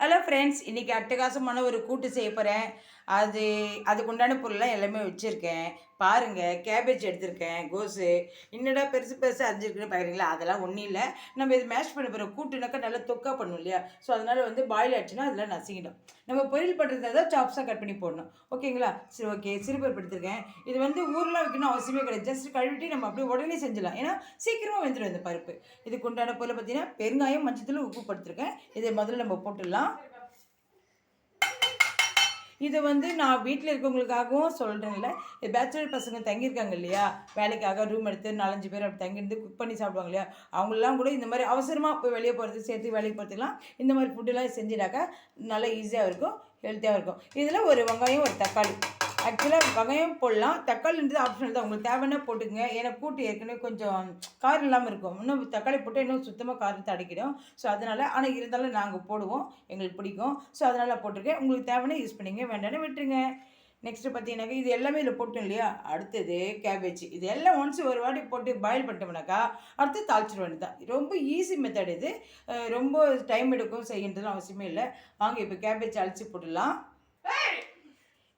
Hello friends இன்றைக்கி அட்டகாசமான ஒரு கூட்டு செய்ய போகிறேன் அது அதுக்கு உண்டான பொருள்லாம் எல்லாமே வச்சுருக்கேன். பாருங்கள் கேபேஜ் எடுத்திருக்கேன் கோஸு. என்னடா பெருசு பெருசு அரிஞ்சிருக்குன்னு பார்க்குறீங்களா அதெல்லாம் ஒன்றும் இல்லை. நம்ம இது மேஷ் பண்ண போகிற கூட்டுனாக்கா நல்லா தொக்கா பண்ணும் இல்லையா? ஸோ அதனால் வந்து பாயில் ஆச்சுன்னா அதெல்லாம் நசிக்கிடும். நம்ம பொரியல் பண்ணுறதா தான் சாப்ஸாக கட் பண்ணி போடணும். ஓகேங்களா? சரி ஓகே. சிறுபருப்பு எடுத்திருக்கேன். இது வந்து ஊரெலாம் வைக்கணும் அவசியமே கிடையாது. ஜஸ்ட் கழுவிட்டு நம்ம அப்படியே உடனே செஞ்சிடலாம். ஏன்னா சீக்கிரமாக வெந்துடும் இந்த பருப்பு. இதுக்கு உண்டான பொருளை பார்த்தீங்கன்னா பெருங்காயம் மஞ்சத்தில் உப்பு படுத்திருக்கேன் இதை முதல்ல நம்ம போட்டுடலாம். இது வந்து நான் வீட்டில் இருக்கவங்களுக்காகவும் சொல்கிறேன்ல இது பேச்சுலர் பசங்க தங்கியிருக்காங்க இல்லையா? வேலைக்காக ரூம் எடுத்து நாலஞ்சு பேர் அப்படி தங்கியிருந்து குக் பண்ணி சாப்பிடுவாங்க இல்லையா? அவங்களெலாம் கூட இந்த மாதிரி அவசரமாக போய் வெளியே போகிறது சேர்த்து வேலைக்கு போகிறதுக்குலாம் இந்த மாதிரி ஃபுட்டுலாம் செஞ்சிடாக்கா நல்லா ஈஸியாக இருக்கும் ஹெல்த்தியாக இருக்கும். இதில் ஒரு வெங்காயம் ஒரு தக்காளி. ஆக்சுவலாக வகையும் போடலாம். தக்காளின்றது ஆப்ஷனல் தான். உங்களுக்கு தேவைன்னா போட்டுங்க ஏன்னா கூட்டு ஏற்கனவே கொஞ்சம் காரம் இல்லாமல் இருக்கும். இன்னும் தக்காளி போட்டால் இன்னும் சுத்தமாக காரத்தை அடைக்கிடும். ஸோ அதனால் ஆனால் இருந்தாலும் நாங்கள் போடுவோம். எங்களுக்கு பிடிக்கும். ஸோ அதனால் போட்டிருக்கேன். உங்களுக்கு தேவைன்னா யூஸ் பண்ணிங்க. வேண்டாம்னு விட்டுருங்க. நெக்ஸ்ட்டு பார்த்தீங்கன்னாக்கா இது எல்லாமே இதில் போட்டோம் இல்லையா? அடுத்தது கேபேஜ் இது எல்லாம் ஒன்ஸ் ஒரு வாட்டி போட்டு பாயில் பண்ணிட்டோம்னாக்கா அடுத்து தாளிச்சிட வேண்டியது தான் ரொம்ப ஈஸி மெத்தட் இது. ரொம்ப டைம் எடுக்கும் செய்யறதுலாம் அவசியமே இல்லை. வாங்க இப்போ கேபேஜ் அழிச்சு போட்டுடலாம்.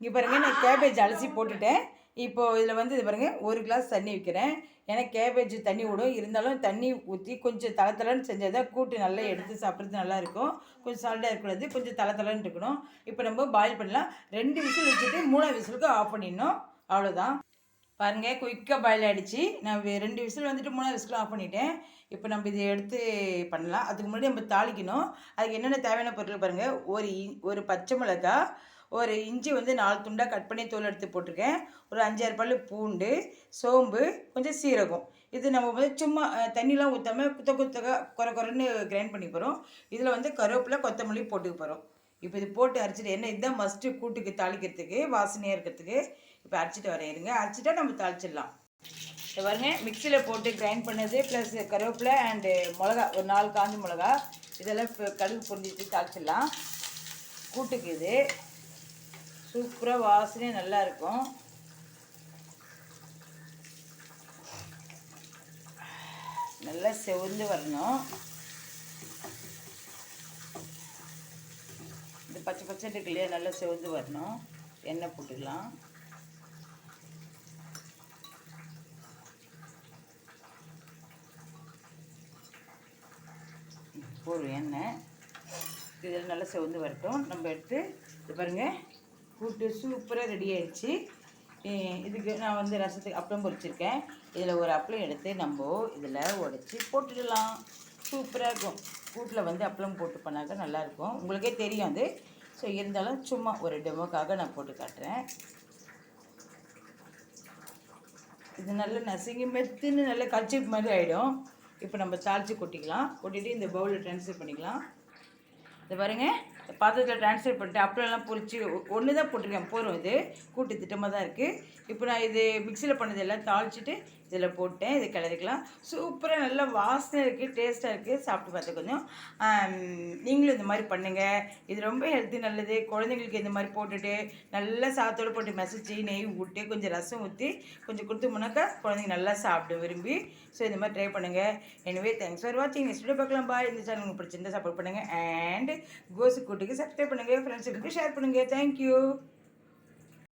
இங்கே பாருங்க நான் கேபேஜ் அலசி போட்டுட்டேன். இப்போது இதில் வந்து இது பாருங்க ஒரு கிளாஸ் தண்ணி வைக்கிறேன். ஏன்னா கேபேஜ் தண்ணி விடும். இருந்தாலும் தண்ணி ஊற்றி கொஞ்சம் தளத்தலன்னு செஞ்சால் தான் கூட்டு நல்லா எடுத்து சாப்பிட்றது நல்லாயிருக்கும். கொஞ்சம் சால்ட்டாக இருக்கக்கூடாது. கொஞ்சம் தளத்தலன்னு இருக்கணும். இப்போ நம்ம பாயில் பண்ணலாம். ரெண்டு விசில் வச்சுட்டு மூணாவது விசிலுக்கு ஆஃப் பண்ணிடணும். அவ்வளோதான் பாருங்கள் குயிக்காக பாயில் ஆகிடுச்சு நான் ரெண்டு விசில் வந்துட்டு மூணாவது விசில் ஆஃப் பண்ணிட்டேன். இப்போ நம்ம இதை எடுத்து பண்ணலாம். அதுக்கு முன்னாடி நம்ம தாளிக்கணும். அதுக்கு என்னென்ன தேவையான பொருள் பாருங்கள் ஒரு இ- ஒரு பச்சை மிளகா ஒரு இஞ்சி வந்து நாலு துண்டாக கட் பண்ணி தோல் எடுத்து போட்டிருக்கேன். ஒரு அஞ்சாறு பல் பூண்டு சோம்பு கொஞ்சம் சீரகம். இது நம்ம வந்து சும்மா தண்ணிலாம் ஊற்றாம குத்த குத்தக குறை குறைன்னு கிரைண்ட் பண்ணி போகிறோம் இதில் வந்து கருவேப்பிலை கொத்தமல்லி போட்டுக்க போகிறோம் இப்போ இது போட்டு அரைச்சிட்டு என்ன இதுதான் மஸ்ட்டு கூட்டுக்கு தாளிக்கிறதுக்கு வாசனையாக இருக்கிறதுக்கு. இப்போ அரைச்சிட்டு வரேன் இருங்க. அரைச்சிட்டா நம்ம தாளிச்சிடலாம். இப்போ பாருங்க. மிக்சியில் போட்டு கிரைண்ட் பண்ணது ப்ளஸ் கருவேப்பிலை அண்டு மிளகா ஒரு நாலு காஞ்ச மிளகா. இதெல்லாம் இப்போ கடுகு பொரிஞ்சிட்டு தாளிச்சிடலாம். கூட்டுக்கு இது. சூப்பராக வாசனையும் நல்லா இருக்கும். நல்லா செவந்து வரணும். இந்த பச்சை பச்சை இருக்கு இல்லையா நல்லா செவந்து வரணும். எண்ணெய் போட்டுக்கலாம். போடுவோம் எண்ணெய். இதில் நல்லா செவந்து வரட்டும். நம்ம எடுத்து இது பாருங்கள் கூட்டு சூப்பராக ரெடி ஆயிடுச்சு. இதுக்கு நான் வந்து ரசத்துக்கு அப்பளம் பொரிச்சிருக்கேன். இதில் ஒரு அப்பளம் எடுத்து நம்ம இதில் உடச்சி போட்டுடலாம். சூப்பராக இருக்கும். கூட்டில் வந்து அப்பளம் போட்டு பண்ணாக்க நல்லாயிருக்கும் உங்களுக்கே தெரியும் அது. ஸோ இருந்தாலும் சும்மா ஒரு டெமோக்காக நான் போட்டு காட்டுறேன். இது நல்ல நசுங்கி மெத்துன்னு நல்ல கச்சிப் மாதிரி ஆகிடும் இப்போ நம்ம தாளித்து கொட்டிக்கலாம். கொட்டிட்டு இந்த பவுலில் ட்ரான்ஸ்ஃபர் பண்ணிக்கலாம். இது பாருங்கள் பாத்திரத்தில் ட்ரான்ஸ்ஃபர் பண்ணிட்டு அப்பளம்லாம் பொரிச்சு ஒன்று தான் போட்டிருக்கேன். போகிறோம் இது கூட்டு திட்டமாக தான் இருக்குது இப்போ நான் இது மிக்சியில் பண்ணது எல்லாம் தாளிச்சிட்டு இதில் போட்டேன் இது கிளறிக்கலாம் சூப்பராக நல்லா வாசனை இருக்குது டேஸ்ட்டாக இருக்குது சாப்பிட்டு பார்த்து கொஞ்சம் நீங்களும் இந்த மாதிரி பண்ணுங்கள் இது ரொம்ப ஹெல்த்தி நல்லது. குழந்தைங்களுக்கு இந்த மாதிரி போட்டுட்டு நல்லா சாத்தோடு போட்டு மசிச்சு நெய் விட்டு கொஞ்சம் ரசம் ஊற்றி கொஞ்சம் கொடுத்தோம்னாக்கா குழந்தைங்க நல்லா சாப்பிடும் விரும்பி. ஸோ இந்த மாதிரி ட்ரை பண்ணுங்கள் எனவே தேங்க்ஸ் ஃபார் வாட்சிங் நெக்ஸ்ட் வீடியோ பார்க்கலாம். பாய் இந்த சேனல் உங்களுக்கு பிடிச்சிருந்தா சப்போர்ட் பண்ணுங்கள் அண்ட் கோசு கூட்டுக்கு சப்ஸ்கிரைப் பண்ணுங்கள் ஃப்ரெண்ட்ஸுக்கு ஷேர் பண்ணுங்கள் தேங்க்யூ